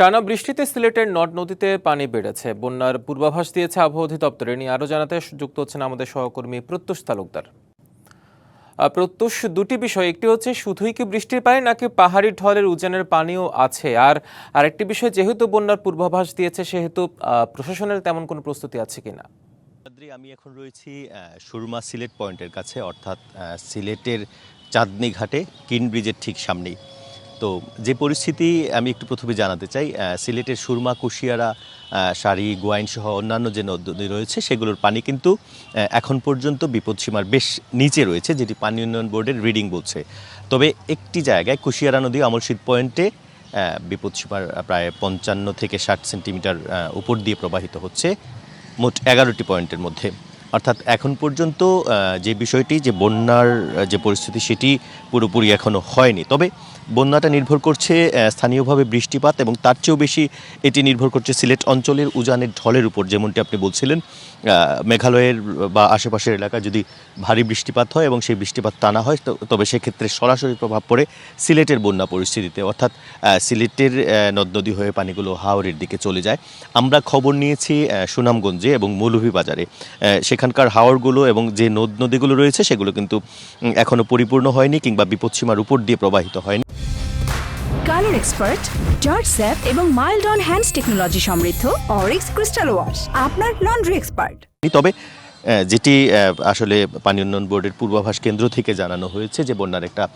টানা বৃষ্টিতে সিলেটের নদ নদীতে পানি বেড়েছে। বন্যার পূর্বাভাস দিয়েছে আবহাওয়া অধিদপ্তর। নিয়ে আরও জানাতে যুক্ত হচ্ছেন আমাদের সহকর্মী প্রত্যুষ তালুকদার। প্রত্যুষ, দুটি বিষয়। একটি হচ্ছে, শুধুই কি বৃষ্টির পানি, নাকি পাহাড়ি ঢলের উজানের পানিও আছে? আর আরেকটি বিষয়, যেহেতু বন্যার পূর্বাভাস দিয়েছে, সেহেতু প্রশাসনের তেমন কোনো প্রস্তুতি আছে কিনা? আমি এখন রয়েছি সুরমা সিলেট পয়েন্টের কাছে, অর্থাৎ সিলেটের চাঁদনি ঘাটে কিন ব্রিজের ঠিক সামনেই। তো যে পরিস্থিতি আমি একটু প্রথমে জানাতে চাই সিলেটের সুরমা, কুশিয়ারা শাড়ি, গোয়াইন সহ অন্যান্য যে নদী রয়েছে, সেগুলোর পানি কিন্তু এখন পর্যন্ত বিপদসীমার বেশ নিচে রয়েছে, যেটি পানি উন্নয়ন বোর্ডের রিডিং বলছে। তবে একটি জায়গায় কুশিয়ারা নদী আমলশীত পয়েন্টে বিপদসীমার প্রায় পঞ্চান্ন থেকে ষাট সেন্টিমিটার উপর দিয়ে প্রবাহিত হচ্ছে, মোট এগারোটি পয়েন্টের মধ্যে। অর্থাৎ এখন পর্যন্ত যে বিষয়টি যে বন্যার যে পরিস্থিতি সেটি পুরোপুরি এখনও হয়নি। তবে বন্যাটা নির্ভর করছে স্থানীয়ভাবে বৃষ্টিপাত এবং তার চেয়েও বেশি এটি নির্ভর করছে সিলেট অঞ্চলের উজানের ঢলের উপর যেমনটি আপনি বলছিলেন। মেঘালয়ের বা আশেপাশের এলাকা যদি ভারী বৃষ্টিপাত হয় এবং সেই বৃষ্টিপাত টানা হয় তবে সেক্ষেত্রে সরাসরি প্রভাব পড়ে সিলেটের বন্যা পরিস্থিতিতে। অর্থাৎ সিলেটের নদ নদী হয়ে পানিগুলো হাওরের দিকে চলে যায়। আমরা খবর নিয়েছি সুনামগঞ্জে এবং মৌলভীবাজারে। আহ, সেখানকার হাওরগুলো এবং যে নদ নদীগুলো রয়েছে সেগুলো কিন্তু এখনও পরিপূর্ণ হয়নি কিংবা বিপদসীমার উপর দিয়ে প্রবাহিত হয়নি। কালার এক্সপার্ট জর্জ স্যাপ এবং মাইল্ড অন হ্যান্ডস টেকনোলজি সমৃদ্ধ অরিক্স ক্রিস্টাল ওয়াশ আপনার লন্ড্রি এক্সপার্ট। তবে যেটি আসলে পানি উন্নয়ন বোর্ডের পূর্বাভাস কেন্দ্র থেকে জানানো হয়েছে যে বন্যার একটা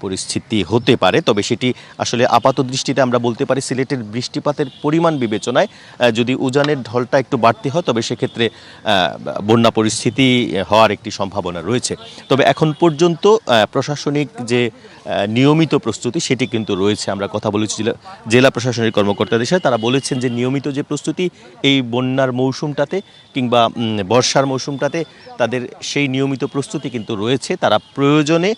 পরিস্থিতি হতে পারে। তবে সেটি আসলে আপাত দৃষ্টিতে আমরা বলতে পারি সিলেটের বৃষ্টিপাতের পরিমাণ বিবেচনায় যদি উজানের ঢলটা একটু বাড়তি হয়, তবে সেক্ষেত্রে বন্যা পরিস্থিতি হওয়ার একটি সম্ভাবনা রয়েছে। তবে এখন পর্যন্ত প্রশাসনিক যে নিয়মিত প্রস্তুতি, সেটি কিন্তু রয়েছে। আমরা কথা বলেছি জেলা- প্রশাসনের কর্মকর্তাদের সাথে। তারা বলেছেন যে নিয়মিত যে প্রস্তুতি, এই বন্যার মৌসুমটাতে কিংবা বর্ষার মৌসুমটাতে তাদের সেই নিয়মিত প্রস্তুতি কিন্তু রয়েছে। তারা প্রয়োজনে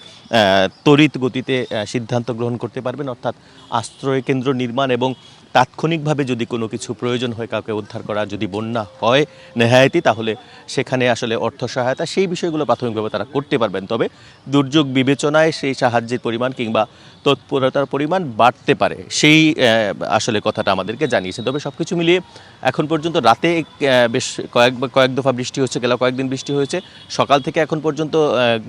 তড়িৎ গতিতে সিদ্ধান্ত গ্রহণ করতে পারবেন। অর্থাৎ আশ্রয় কেন্দ্র নির্মাণ এবং তাৎক্ষণিকভাবে যদি কোনো কিছু প্রয়োজন হয়, কাউকে উদ্ধার করা যদি বন্যা হয় নেহায়েতি তাহলে সেখানে আসলে অর্থ সহায়তা, সেই বিষয়গুলো প্রাথমিকভাবে তারা করতে পারবেন। তবে দুর্যোগ বিবেচনায় সেই সাহায্যের পরিমাণ কিংবা তৎপরতার পরিমাণ বাড়তে পারে। সেই আসলে কথাটা আমাদেরকে জানিয়েছে তবে সব কিছু মিলিয়ে এখন পর্যন্ত রাতে বেশ কয়েক কয়েক দফা বৃষ্টি হচ্ছে, গেল কয়েকদিন বৃষ্টি হয়েছে। সকাল থেকে এখন পর্যন্ত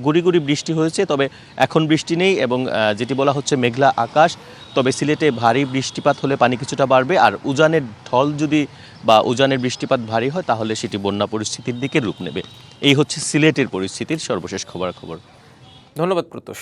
গুড়ি গুড়ি বৃষ্টি হয়েছে। তবে এখন বৃষ্টি নেই এবং যেটি বলা হচ্ছে মেঘলা আকাশ। তবে সিলেটে ভারী বৃষ্টিপাত হলে পানি কিছুটা বাড়বে। আর উজানের ঢল যদি, বা উজানের বৃষ্টিপাত ভারী হয়, তাহলে সেটি বন্যা পরিস্থিতির দিকে রূপ নেবে। এই হচ্ছে সিলেটের পরিস্থিতির সর্বশেষ খবরাখবর। ধন্যবাদ প্রত্যুষ